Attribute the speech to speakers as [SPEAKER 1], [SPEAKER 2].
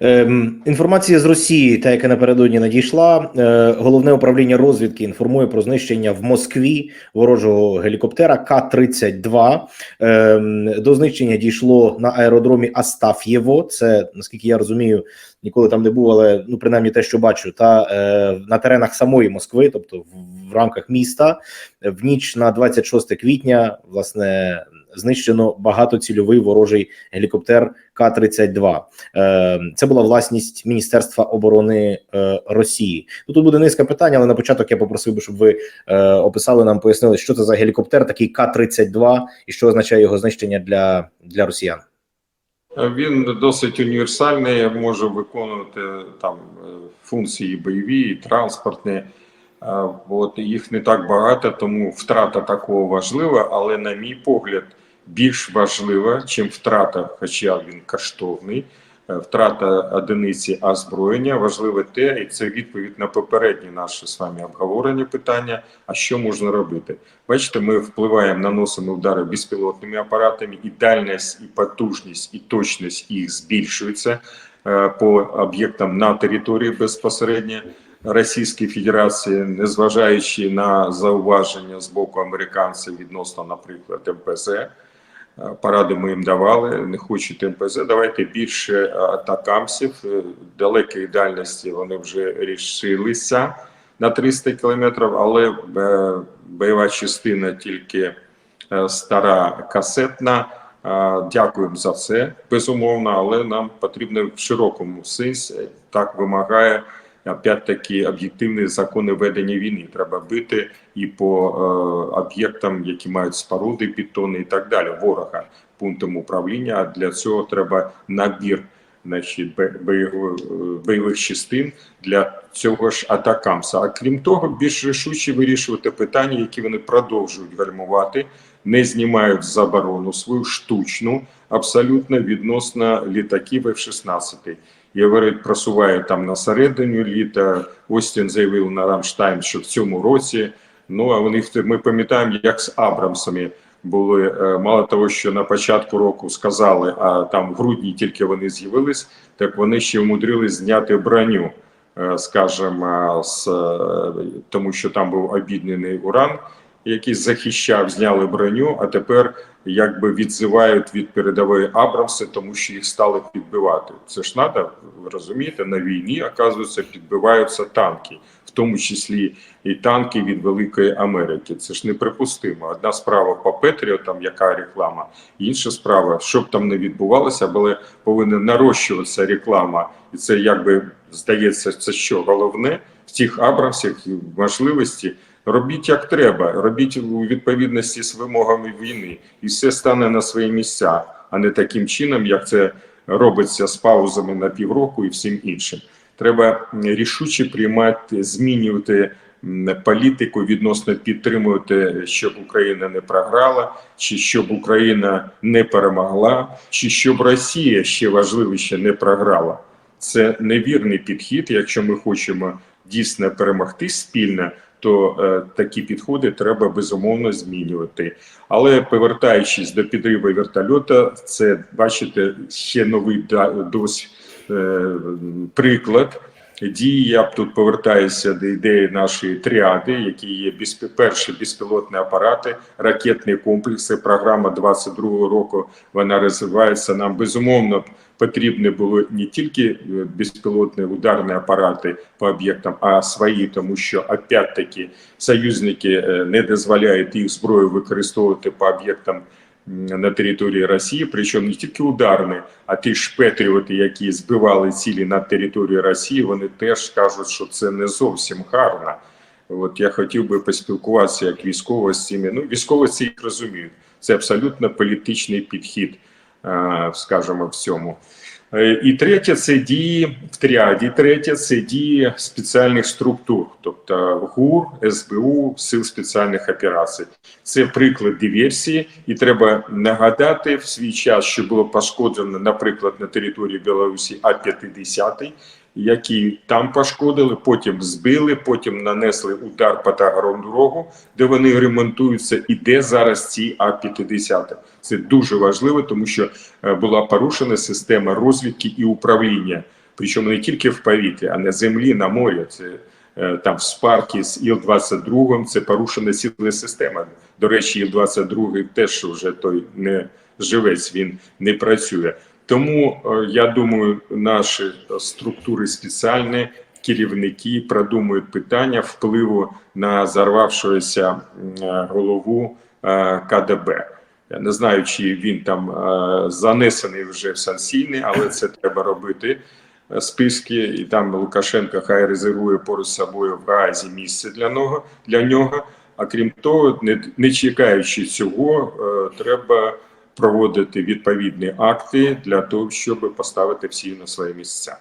[SPEAKER 1] Ем, інформація з Росії, та яка напередодні надійшла, е, головне управління розвідки інформує про знищення в Москві ворожого гелікоптера К-32. Ем, до знищення дійшло на аеродромі Астаф'єво. Це наскільки я розумію, ніколи там не був, але ну принаймні те, що бачу, та е, на теренах самої Москви, тобто в, в рамках міста, в ніч на 26 квітня, власне. Знищено багатоцільовий ворожий гелікоптер К-32. Е, Це була власність Міністерства оборони е, Росії. Ну, тут буде низка питань, але на початок я попросив би, щоб ви е, описали нам, пояснили, що це за гелікоптер, такий К-32, і що означає його знищення для, для росіян.
[SPEAKER 2] Він досить універсальний, може виконувати там функції бойові, транспортні. От їх не так багато, тому втрата такого важлива, але, на мій погляд, більш важлива, чим втрата, хоча він коштовний. е, Втрата одиниці озброєння важливе те, і це відповідь на попередні наші з вами обговорені питання. А що можна робити? Бачите, ми впливаємо, наносимо удари безпілотними апаратами, і дальність, і потужність, і точність їх збільшується е, по об'єктам на території безпосередньо. Російської Федерації, незважаючи на зауваження з боку американців відносно, наприклад, МПЗ, поради ми їм давали. Не хочуть МПЗ, давайте більше е, атакамсів. Е, Далекої дальності вони вже рішилися на 300 кілометрів, але е, бойова частина тільки е, стара касетна. Е, Дякуємо за це, безумовно, але нам потрібно в широкому сенсі так вимагає опять-таки об'єктивні закони ведення війни. Треба бити і по е, об'єктам, які мають споруди, підтони і так далі. Ворога пунктом управління. А для цього треба набір значить, бойових, частин для цього ж атакамса. А крім того, більш рішуче вирішувати питання, які вони продовжують гальмувати, не знімають заборону свою штучну абсолютно відносно літаків F-16. Говорить, просуває там на середину літа. Остін заявив на Рамштайн, що в цьому році. Ну а вони ми пам'ятаємо, як з Абрамсами були е, мало того, що на початку року сказали, а там в грудні тільки вони з'явились, так вони ще вмудрились зняти броню, е, скажімо, з е, тому, що там був обіднений уран, який захищав, зняли броню, а тепер якби відзивають від передової Абрамси, тому що їх стали підбивати. Це ж треба, ви розумієте, на війні, оказується, підбиваються танки, в тому числі і танки від Великої Америки. Це ж неприпустимо. Одна справа по Петріотам, яка реклама, інша справа, що б там не відбувалося, але повинна нарощуватися реклама, і це якби здається, це що головне в цих Абрамсах можливості. Робіть як треба, робіть у відповідності з вимогами війни, і все стане на свої місця, а не таким чином, як це робиться з паузами на півроку і всім іншим. Треба рішуче приймати, змінювати політику відносно підтримувати, щоб Україна не програла, чи щоб Україна не перемогла, чи щоб Росія ще важливіше не програла. Це невірний підхід. Якщо ми хочемо дійсно перемогти спільно, то е, такі підходи треба безумовно змінювати. Але повертаючись до підриву вертольота, це бачите ще новий да- досвід, е, приклад дії. Я б тут повертаюся до ідеї нашої тріади, які є перші безпілотні апарати, ракетні комплекси. Програма 22-го року вона розвивається. Нам безумовно потрібні були не тільки е, безпілотні ударні апарати по об'єктам, а свої, тому що опять-таки союзники е, не дозволяють їх зброю використовувати по об'єктам на території Росії, причому не тільки ударні, а ті ж петріоти, які збивали цілі на території Росії, вони теж кажуть, що це не зовсім гарно. От я хотів би поспілкуватися як військово з цими. Ну, військово це їх розуміють. Це абсолютно політичний підхід, скажімо, в цьому. Е, І третє це дії в тріаді. Третє це дії спеціальних структур, тобто ГУР, СБУ, Сил спеціальних операцій. Це приклад диверсії, і треба нагадати в свій час, що було пошкоджено, наприклад, на території Білорусі А-50, які там пошкодили, потім збили, потім нанесли удар по Таганрогу, де вони ремонтуються, і де зараз ці А-50. Це дуже важливо, тому що е, була порушена система розвідки і управління причому не тільки в повітрі, а на землі, на морі. Це е, там в спаркі з Іл-22 це порушена ціле система. До речі, Іл-22 теж вже той не живець, він не працює. Тому е, я думаю, наші структури спеціальні керівники продумують питання впливу на зарвавшуюся е, голову е, КДБ. Я не знаю, чи він там е, занесений вже в санкційний, але це треба робити. е, Списки, і там Лукашенко хай резервує поруч з собою в Гаазі місце для нього. Для нього. А крім того, не, не чекаючи цього, е, треба проводити відповідні акти для того, щоб поставити всі на свої місця.